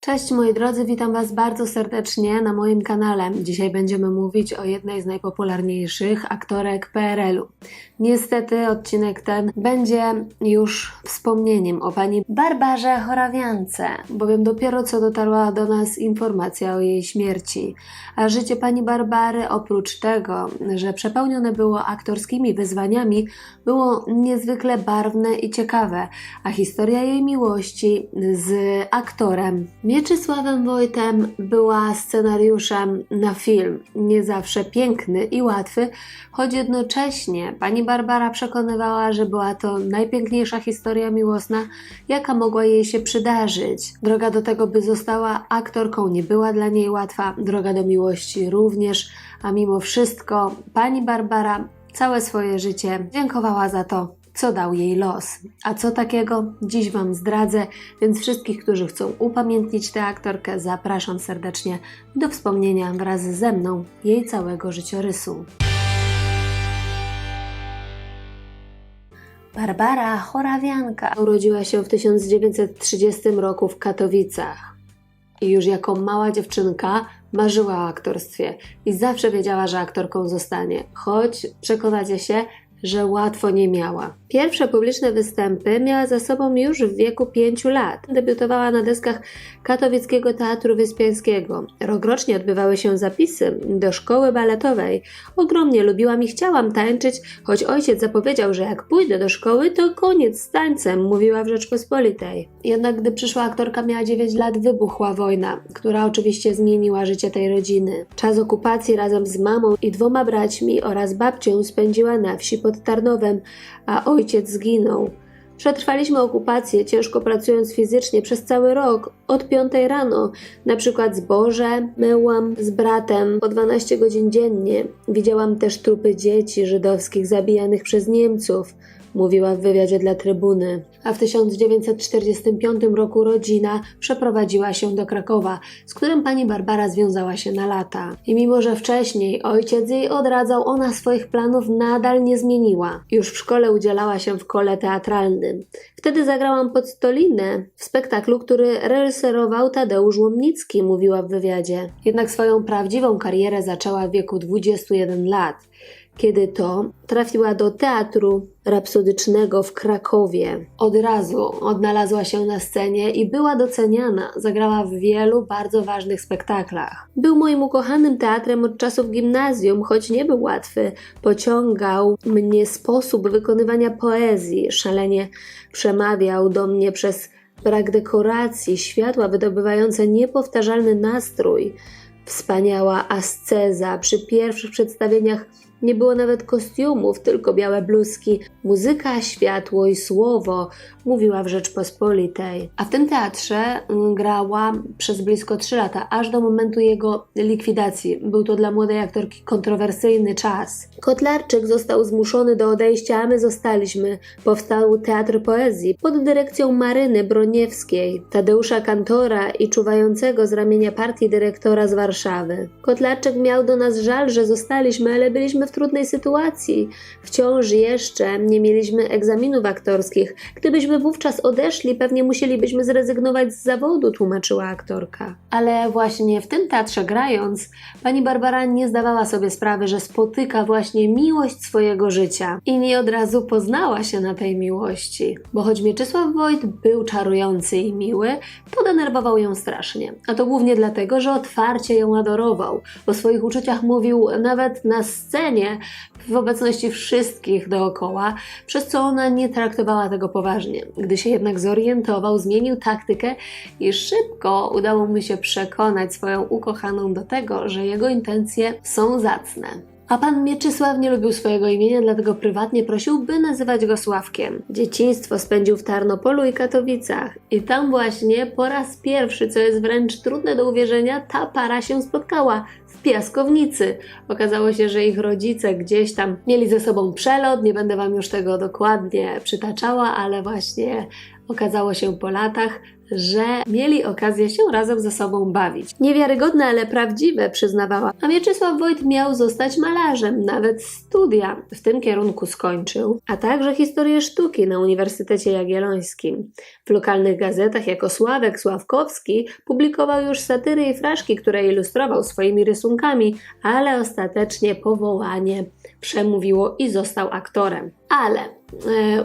Cześć moi drodzy, witam Was bardzo serdecznie na moim kanale. Dzisiaj będziemy mówić o jednej z najpopularniejszych aktorek PRL-u. Niestety odcinek ten będzie już wspomnieniem o pani Barbarze Chorawiance, bowiem dopiero co dotarła do nas informacja o jej śmierci. A życie pani Barbary oprócz tego, że przepełnione było aktorskimi wyzwaniami, było niezwykle barwne i ciekawe, a historia jej miłości z aktorem Mieczysławem Wojtem była scenariuszem na film. Nie zawsze piękny i łatwy, choć jednocześnie pani Barbara przekonywała, że była to najpiękniejsza historia miłosna, jaka mogła jej się przydarzyć. Droga do tego, by została aktorką, nie była dla niej łatwa, droga do miłości również, a mimo wszystko pani Barbara całe swoje życie dziękowała za to, co dał jej los. A co takiego? Dziś Wam zdradzę, więc wszystkich, którzy chcą upamiętnić tę aktorkę, zapraszam serdecznie do wspomnienia wraz ze mną jej całego życiorysu. Barbara Chorawianka urodziła się w 1930 roku w Katowicach. I już jako mała dziewczynka marzyła o aktorstwie i zawsze wiedziała, że aktorką zostanie, choć przekonacie się, że łatwo nie miała. Pierwsze publiczne występy miała za sobą już w wieku 5 lat. Debiutowała na deskach Katowickiego Teatru Wyspiańskiego. Rokrocznie odbywały się zapisy do szkoły baletowej. Ogromnie lubiłam i chciałam tańczyć, choć ojciec zapowiedział, że jak pójdę do szkoły, to koniec z tańcem, mówiła w Rzeczpospolitej. Jednak gdy przyszła aktorka, miała 9 lat, wybuchła wojna, która oczywiście zmieniła życie tej rodziny. Czas okupacji razem z mamą i dwoma braćmi oraz babcią spędziła na wsi Tarnowem, a ojciec zginął. Przetrwaliśmy okupację, ciężko pracując fizycznie przez cały rok, od 5 rano. Na przykład zboże myłam z bratem po 12 godzin dziennie. Widziałam też trupy dzieci żydowskich zabijanych przez Niemców, mówiła w wywiadzie dla trybuny. A w 1945 roku rodzina przeprowadziła się do Krakowa, z którym pani Barbara związała się na lata. I mimo, że wcześniej ojciec jej odradzał, ona swoich planów nadal nie zmieniła. Już w szkole udzielała się w kole teatralnym. Wtedy zagrałam pod Stolinę w spektaklu, który reżyserował Tadeusz Łomnicki, mówiła w wywiadzie. Jednak swoją prawdziwą karierę zaczęła w wieku 21 lat kiedy to trafiła do teatru rapsodycznego w Krakowie. Od razu odnalazła się na scenie i była doceniana. Zagrała w wielu bardzo ważnych spektaklach. Był moim ukochanym teatrem od czasów gimnazjum, choć nie był łatwy. Pociągał mnie sposób wykonywania poezji. Szalenie przemawiał do mnie przez brak dekoracji, światła wydobywające niepowtarzalny nastrój. Wspaniała asceza przy pierwszych przedstawieniach nie było nawet kostiumów, tylko białe bluzki, muzyka, światło i słowo, mówiła w Rzeczpospolitej. A w tym teatrze mm, grała przez blisko 3 lata, aż do momentu jego likwidacji. Był to dla młodej aktorki kontrowersyjny czas. Kotlarczyk został zmuszony do odejścia, a my zostaliśmy. Powstał Teatr Poezji pod dyrekcją Maryny Broniewskiej, Tadeusza Kantora i czuwającego z ramienia partii dyrektora z Warszawy. Kotlarczyk miał do nas żal, że zostaliśmy, ale byliśmy trudnej sytuacji. Wciąż jeszcze nie mieliśmy egzaminów aktorskich. Gdybyśmy wówczas odeszli, pewnie musielibyśmy zrezygnować z zawodu, tłumaczyła aktorka. Ale właśnie w tym teatrze grając, pani Barbara nie zdawała sobie sprawy, że spotyka właśnie miłość swojego życia. I nie od razu poznała się na tej miłości. Bo choć Mieczysław Wojt był czarujący i miły, to denerwował ją strasznie. A to głównie dlatego, że otwarcie ją adorował. O swoich uczuciach mówił nawet na scenie, w obecności wszystkich dookoła, przez co ona nie traktowała tego poważnie. Gdy się jednak zorientował, zmienił taktykę i szybko udało mu się przekonać swoją ukochaną do tego, że jego intencje są zacne. A pan Mieczysław nie lubił swojego imienia, dlatego prywatnie prosił, by nazywać go Sławkiem. Dzieciństwo spędził w Tarnopolu i Katowicach. I tam właśnie po raz pierwszy, co jest wręcz trudne do uwierzenia, ta para się spotkała w piaskownicy. Okazało się, że ich rodzice gdzieś tam mieli ze sobą przelot, nie będę wam już tego dokładnie przytaczała, ale właśnie okazało się po latach, że mieli okazję się razem ze sobą bawić. Niewiarygodne, ale prawdziwe, przyznawała. A Mieczysław Wojt miał zostać malarzem, nawet studia w tym kierunku skończył, a także historię sztuki na Uniwersytecie Jagiellońskim. W lokalnych gazetach jako Sławek Sławkowski publikował już satyry i fraszki, które ilustrował swoimi rysunkami, ale ostatecznie powołanie przemówiło i został aktorem. Ale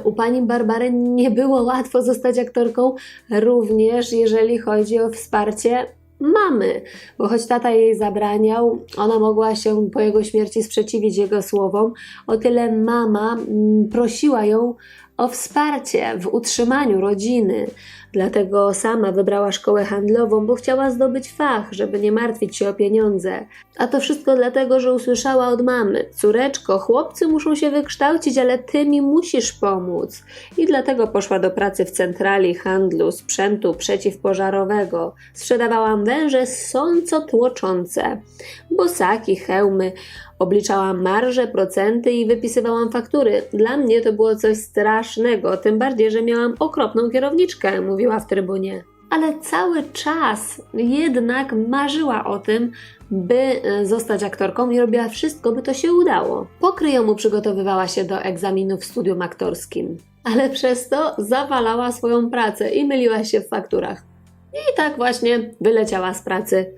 u pani Barbary nie było łatwo zostać aktorką, również jeżeli chodzi o wsparcie mamy, bo choć tata jej zabraniał, ona mogła się po jego śmierci sprzeciwić jego słowom, o tyle mama mm, prosiła ją o wsparcie w utrzymaniu rodziny. Dlatego sama wybrała szkołę handlową, bo chciała zdobyć fach, żeby nie martwić się o pieniądze. A to wszystko dlatego, że usłyszała od mamy: Córeczko, chłopcy muszą się wykształcić, ale ty mi musisz pomóc. I dlatego poszła do pracy w centrali handlu sprzętu przeciwpożarowego. Sprzedawałam węże sąco tłoczące, bosaki, hełmy. Obliczałam marże, procenty i wypisywałam faktury. Dla mnie to było coś strasznego, tym bardziej, że miałam okropną kierowniczkę, mówiła w trybunie. Ale cały czas jednak marzyła o tym, by e, zostać aktorką i robiła wszystko, by to się udało. Po kryjomu przygotowywała się do egzaminu w studium aktorskim, ale przez to zawalała swoją pracę i myliła się w fakturach. I tak właśnie wyleciała z pracy.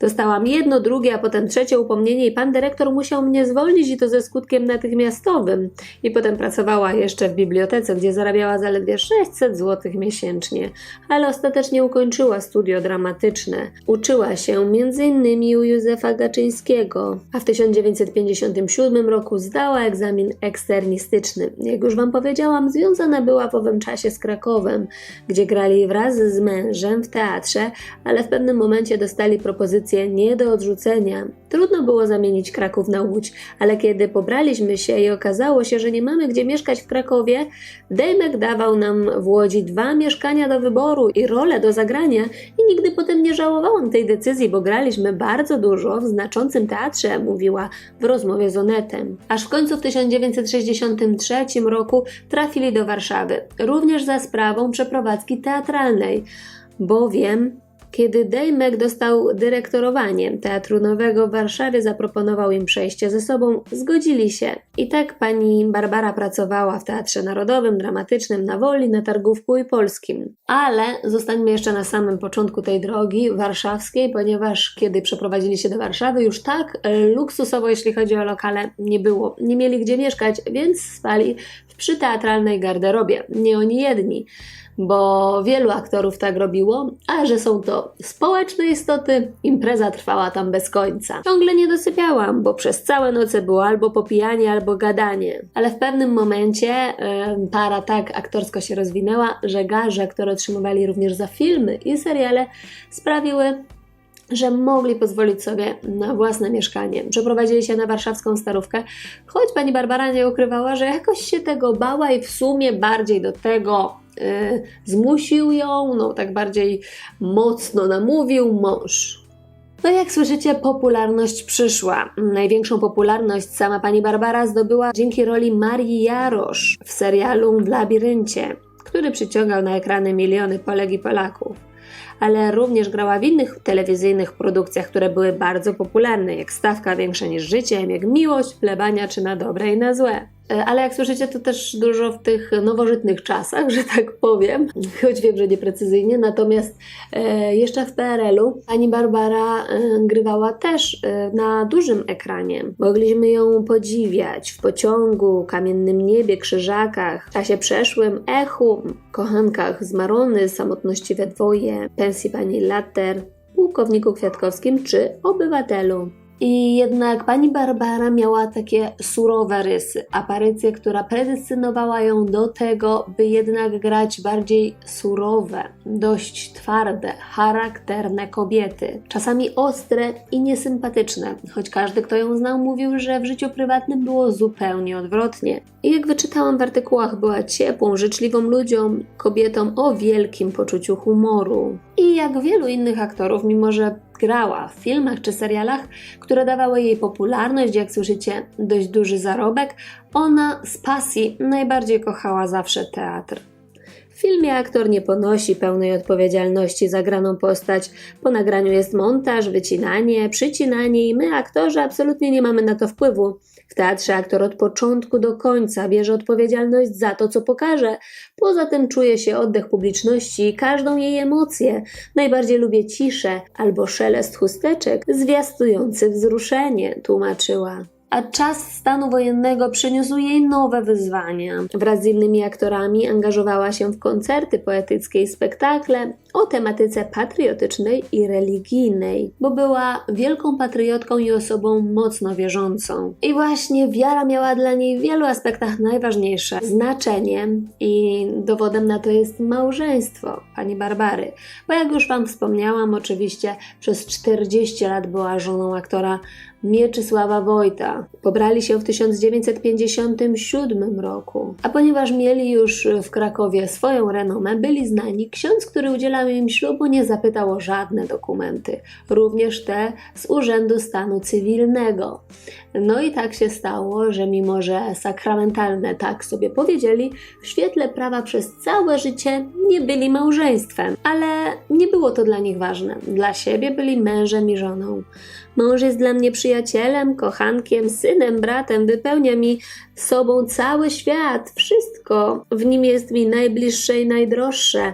Dostałam jedno, drugie, a potem trzecie upomnienie i pan dyrektor musiał mnie zwolnić i to ze skutkiem natychmiastowym. I potem pracowała jeszcze w bibliotece, gdzie zarabiała zaledwie 600 zł miesięcznie, ale ostatecznie ukończyła studio dramatyczne. Uczyła się m.in. u Józefa Gaczyńskiego, a w 1957 roku zdała egzamin eksternistyczny. Jak już Wam powiedziałam, związana była w owym czasie z Krakowem, gdzie grali wraz z mężem w teatrze, ale w pewnym momencie dostali propozycję nie do odrzucenia. Trudno było zamienić Kraków na Łódź, ale kiedy pobraliśmy się i okazało się, że nie mamy gdzie mieszkać w Krakowie, Dejmek dawał nam w Łodzi dwa mieszkania do wyboru i rolę do zagrania i nigdy potem nie żałowałam tej decyzji, bo graliśmy bardzo dużo w znaczącym teatrze, mówiła w rozmowie z Onetem. Aż w końcu w 1963 roku trafili do Warszawy, również za sprawą przeprowadzki teatralnej, bowiem kiedy Dejmek dostał dyrektorowanie Teatru Nowego w Warszawie, zaproponował im przejście ze sobą, zgodzili się. I tak pani Barbara pracowała w Teatrze Narodowym, Dramatycznym, na Woli, na Targówku i Polskim. Ale zostańmy jeszcze na samym początku tej drogi warszawskiej, ponieważ kiedy przeprowadzili się do Warszawy, już tak luksusowo, jeśli chodzi o lokale, nie było. Nie mieli gdzie mieszkać, więc spali w przyteatralnej garderobie. Nie oni jedni bo wielu aktorów tak robiło, a że są to społeczne istoty, impreza trwała tam bez końca. Ciągle nie dosypiałam, bo przez całe noce było albo popijanie, albo gadanie. Ale w pewnym momencie para tak aktorsko się rozwinęła, że garze, które otrzymywali również za filmy i seriale, sprawiły, że mogli pozwolić sobie na własne mieszkanie. Przeprowadzili się na warszawską starówkę, choć pani Barbara nie ukrywała, że jakoś się tego bała i w sumie bardziej do tego zmusił ją, no tak bardziej mocno namówił mąż. No jak słyszycie, popularność przyszła. Największą popularność sama pani Barbara zdobyła dzięki roli Marii Jarosz w serialu W labiryncie, który przyciągał na ekrany miliony Polek i Polaków ale również grała w innych telewizyjnych produkcjach, które były bardzo popularne, jak Stawka Większa niż Życie, jak Miłość, Plebania czy Na Dobre i na Złe. E, ale jak słyszycie, to też dużo w tych nowożytnych czasach, że tak powiem, choć wiem, że nieprecyzyjnie. Natomiast e, jeszcze w PRL-u pani Barbara e, grywała też na dużym ekranie. Mogliśmy ją podziwiać w pociągu, kamiennym niebie, krzyżakach, w czasie przeszłym, echu, kochankach z Marony, samotności we dwoje, pensji pani Latter, pułkowniku Kwiatkowskim czy obywatelu. I jednak pani Barbara miała takie surowe rysy, aparycję, która predestynowała ją do tego, by jednak grać bardziej surowe, dość twarde, charakterne kobiety, czasami ostre i niesympatyczne, choć każdy, kto ją znał, mówił, że w życiu prywatnym było zupełnie odwrotnie. I jak wyczytałam w artykułach, była ciepłą, życzliwą ludziom, kobietą o wielkim poczuciu humoru. I jak wielu innych aktorów, mimo że grała w filmach czy serialach, które dawały jej popularność, jak słyszycie, dość duży zarobek, ona z pasji najbardziej kochała zawsze teatr. W filmie aktor nie ponosi pełnej odpowiedzialności za graną postać. Po nagraniu jest montaż, wycinanie, przycinanie i my, aktorzy, absolutnie nie mamy na to wpływu. W teatrze aktor od początku do końca bierze odpowiedzialność za to, co pokaże. Poza tym czuje się oddech publiczności i każdą jej emocję. Najbardziej lubię ciszę albo szelest chusteczek zwiastujący wzruszenie, tłumaczyła. A czas stanu wojennego przyniósł jej nowe wyzwania. Wraz z innymi aktorami angażowała się w koncerty poetyckie i spektakle o tematyce patriotycznej i religijnej, bo była wielką patriotką i osobą mocno wierzącą. I właśnie wiara miała dla niej w wielu aspektach najważniejsze znaczenie i dowodem na to jest małżeństwo pani Barbary. Bo jak już Wam wspomniałam, oczywiście przez 40 lat była żoną aktora Mieczysława Wojta. Pobrali się w 1957 roku, a ponieważ mieli już w Krakowie swoją renomę, byli znani, ksiądz, który udzielał im ślubu, nie zapytał o żadne dokumenty, również te z Urzędu Stanu Cywilnego. No i tak się stało, że mimo że sakramentalne tak sobie powiedzieli, w świetle prawa przez całe życie nie byli małżeństwem, ale nie było to dla nich ważne. Dla siebie byli mężem i żoną. Mąż jest dla mnie przyjacielem, kochankiem, synem, bratem, wypełnia mi sobą cały świat, wszystko. W nim jest mi najbliższe i najdroższe,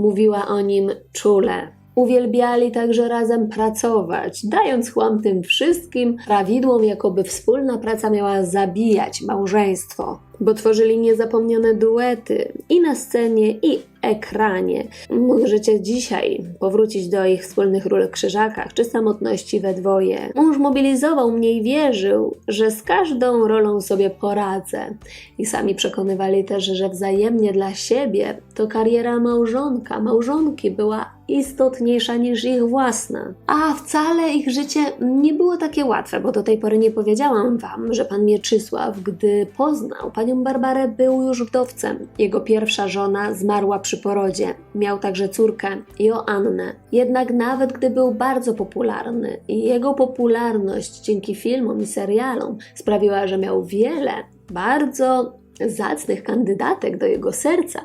mówiła o nim czule. Uwielbiali także razem pracować, dając chłam tym wszystkim prawidłom, jakoby wspólna praca miała zabijać małżeństwo, bo tworzyli niezapomniane duety i na scenie, i ekranie. Możecie dzisiaj powrócić do ich wspólnych ról w krzyżakach czy samotności we dwoje. Mąż mobilizował mnie i wierzył, że z każdą rolą sobie poradzę. I sami przekonywali też, że wzajemnie dla siebie to kariera małżonka, małżonki była istotniejsza niż ich własna. A wcale ich życie nie było takie łatwe, bo do tej pory nie powiedziałam wam, że pan Mieczysław, gdy poznał panią Barbarę, był już wdowcem. Jego pierwsza żona zmarła przy porodzie. Miał także córkę, Joannę. Jednak nawet gdy był bardzo popularny i jego popularność dzięki filmom i serialom sprawiła, że miał wiele bardzo zacnych kandydatek do jego serca,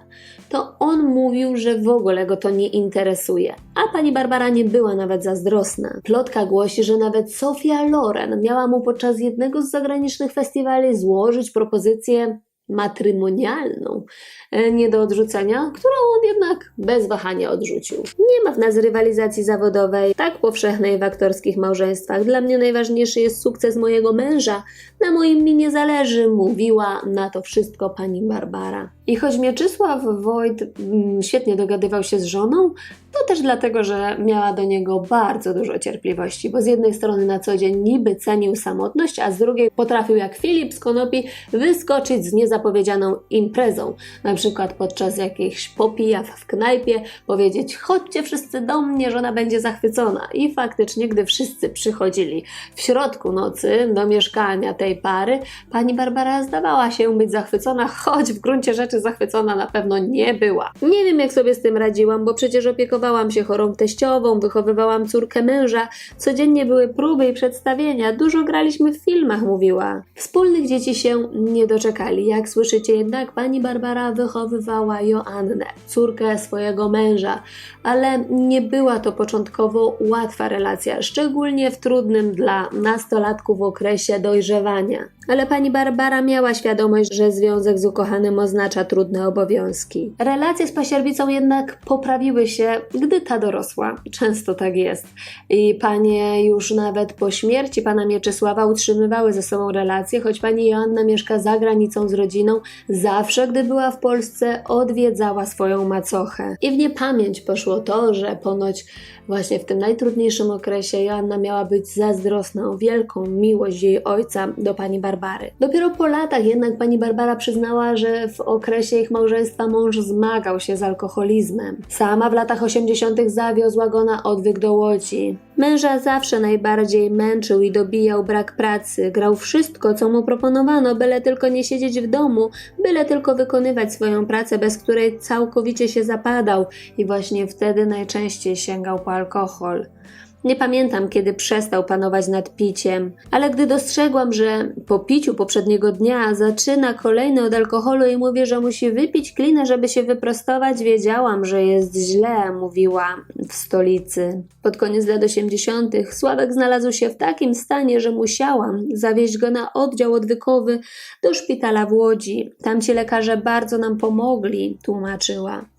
to on mówił, że w ogóle go to nie interesuje. A pani Barbara nie była nawet zazdrosna. Plotka głosi, że nawet Sofia Loren miała mu podczas jednego z zagranicznych festiwali złożyć propozycję matrymonialną, e, nie do odrzucenia, którą on jednak bez wahania odrzucił. Nie ma w nas rywalizacji zawodowej, tak powszechnej w aktorskich małżeństwach. Dla mnie najważniejszy jest sukces mojego męża. Na moim mi nie zależy, mówiła na to wszystko pani Barbara. I choć Mieczysław Wojt mm, świetnie dogadywał się z żoną, to też dlatego, że miała do niego bardzo dużo cierpliwości, bo z jednej strony na co dzień niby cenił samotność, a z drugiej potrafił jak Filip z Konopi wyskoczyć z niezapowiedzianą imprezą. Na przykład podczas jakichś popijaw w knajpie powiedzieć chodźcie wszyscy do mnie, żona będzie zachwycona. I faktycznie, gdy wszyscy przychodzili w środku nocy do mieszkania tej pary, pani Barbara zdawała się być zachwycona, choć w gruncie rzeczy zachwycona na pewno nie była. Nie wiem jak sobie z tym radziłam, bo przecież opiekowałam się chorą teściową, wychowywałam córkę męża, codziennie były próby i przedstawienia, dużo graliśmy w filmach, mówiła. Wspólnych dzieci się nie doczekali. Jak słyszycie jednak, pani Barbara wychowywała Joannę, córkę swojego męża, ale nie była to początkowo łatwa relacja, szczególnie w trudnym dla nastolatków okresie dojrzewania. Ale pani Barbara miała świadomość, że związek z ukochanym oznacza trudne obowiązki. Relacje z pasierbicą jednak poprawiły się, gdy ta dorosła. Często tak jest. I panie już nawet po śmierci pana Mieczysława utrzymywały ze sobą relacje, choć pani Joanna mieszka za granicą z rodziną, zawsze gdy była w Polsce odwiedzała swoją macochę. I w niepamięć poszło to, że ponoć właśnie w tym najtrudniejszym okresie Joanna miała być zazdrosna o wielką miłość jej ojca do pani Barbary. Dopiero po latach jednak pani Barbara przyznała, że w okresie ich małżeństwa mąż zmagał się z alkoholizmem. Sama w latach 80. zawiozła go na odwyk do Łodzi. Męża zawsze najbardziej męczył i dobijał brak pracy. Grał wszystko, co mu proponowano, byle tylko nie siedzieć w domu, byle tylko wykonywać swoją pracę, bez której całkowicie się zapadał i właśnie wtedy najczęściej sięgał po alkohol. Nie pamiętam, kiedy przestał panować nad piciem, ale gdy dostrzegłam, że po piciu poprzedniego dnia zaczyna kolejny od alkoholu i mówi, że musi wypić klinę, żeby się wyprostować, wiedziałam, że jest źle, mówiła w stolicy. Pod koniec lat 80. Sławek znalazł się w takim stanie, że musiałam zawieźć go na oddział odwykowy do szpitala w Łodzi. Tamci lekarze bardzo nam pomogli, tłumaczyła.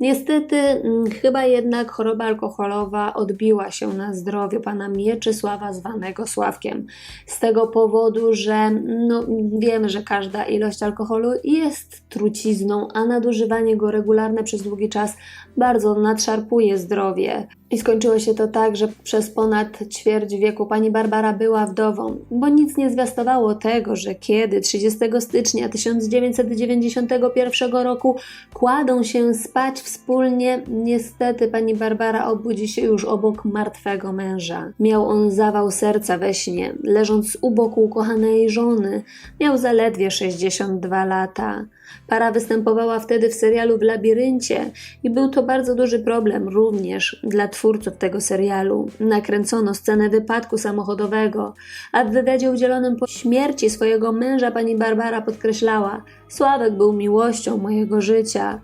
Niestety, mm, chyba jednak choroba alkoholowa odbiła się na zdrowiu pana Mieczysława, zwanego Sławkiem. Z tego powodu, że no, wiemy, że każda ilość alkoholu jest trucizną, a nadużywanie go regularne przez długi czas bardzo nadszarpuje zdrowie. I skończyło się to tak, że przez ponad ćwierć wieku pani Barbara była wdową, bo nic nie zwiastowało tego, że kiedy 30 stycznia 1991 roku kładą się spać wspólnie, niestety pani Barbara obudzi się już obok martwego męża. Miał on zawał serca we śnie, leżąc u boku ukochanej żony. Miał zaledwie 62 lata. Para występowała wtedy w serialu w labiryncie i był to bardzo duży problem również dla twórców tego serialu. Nakręcono scenę wypadku samochodowego, a w wywiadzie udzielonym po śmierci swojego męża pani Barbara podkreślała: Sławek był miłością mojego życia.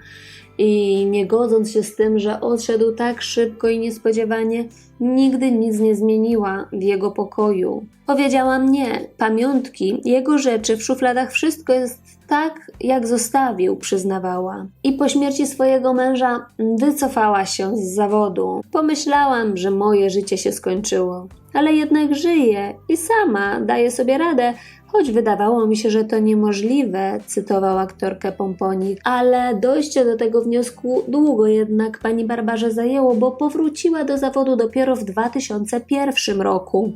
I nie godząc się z tym, że odszedł tak szybko i niespodziewanie, nigdy nic nie zmieniła w jego pokoju. Powiedziałam nie, pamiątki, jego rzeczy w szufladach, wszystko jest tak, jak zostawił, przyznawała. I po śmierci swojego męża wycofała się z zawodu. Pomyślałam, że moje życie się skończyło. Ale jednak żyje i sama daje sobie radę, choć wydawało mi się, że to niemożliwe, cytował aktorkę Pomponik, ale dojście do tego wniosku długo jednak pani Barbarze zajęło, bo powróciła do zawodu dopiero w 2001 roku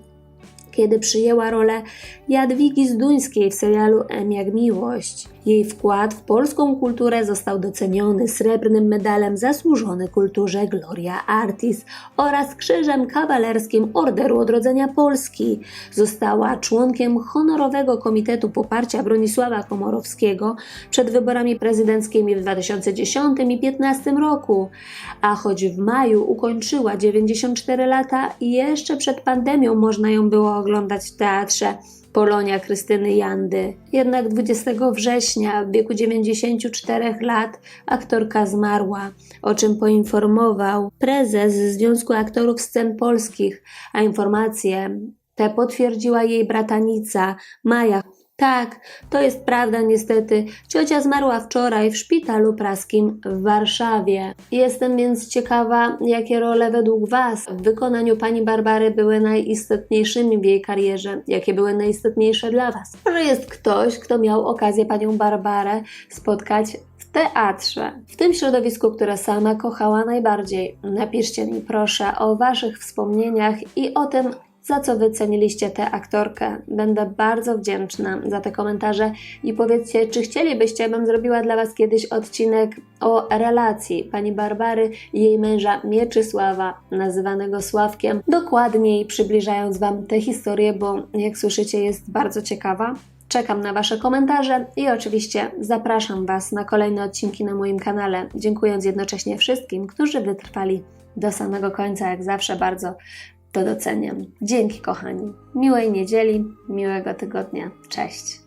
kiedy przyjęła rolę Jadwigi Zduńskiej w serialu M jak miłość. Jej wkład w polską kulturę został doceniony srebrnym medalem zasłużony kulturze Gloria Artis oraz krzyżem kawalerskim Orderu Odrodzenia Polski. Została członkiem honorowego Komitetu Poparcia Bronisława Komorowskiego przed wyborami prezydenckimi w 2010 i 2015 roku, a choć w maju ukończyła 94 lata, jeszcze przed pandemią można ją było oglądać w teatrze Polonia Krystyny Jandy. Jednak 20 września w wieku 94 lat aktorka zmarła, o czym poinformował prezes Związku Aktorów Scen Polskich, a informacje te potwierdziła jej bratanica Maja tak, to jest prawda niestety. Ciocia zmarła wczoraj w szpitalu praskim w Warszawie. Jestem więc ciekawa, jakie role według Was w wykonaniu pani Barbary były najistotniejszymi w jej karierze, jakie były najistotniejsze dla Was. Może jest ktoś, kto miał okazję panią Barbarę spotkać w teatrze, w tym środowisku, które sama kochała najbardziej. Napiszcie mi proszę o Waszych wspomnieniach i o tym, za co wyceniliście tę aktorkę. Będę bardzo wdzięczna za te komentarze i powiedzcie, czy chcielibyście, bym zrobiła dla Was kiedyś odcinek o relacji pani Barbary i jej męża Mieczysława, nazywanego Sławkiem, dokładniej przybliżając Wam tę historię, bo jak słyszycie jest bardzo ciekawa. Czekam na Wasze komentarze i oczywiście zapraszam Was na kolejne odcinki na moim kanale, dziękując jednocześnie wszystkim, którzy wytrwali do samego końca, jak zawsze bardzo to doceniam. Dzięki, kochani. Miłej niedzieli, miłego tygodnia. Cześć.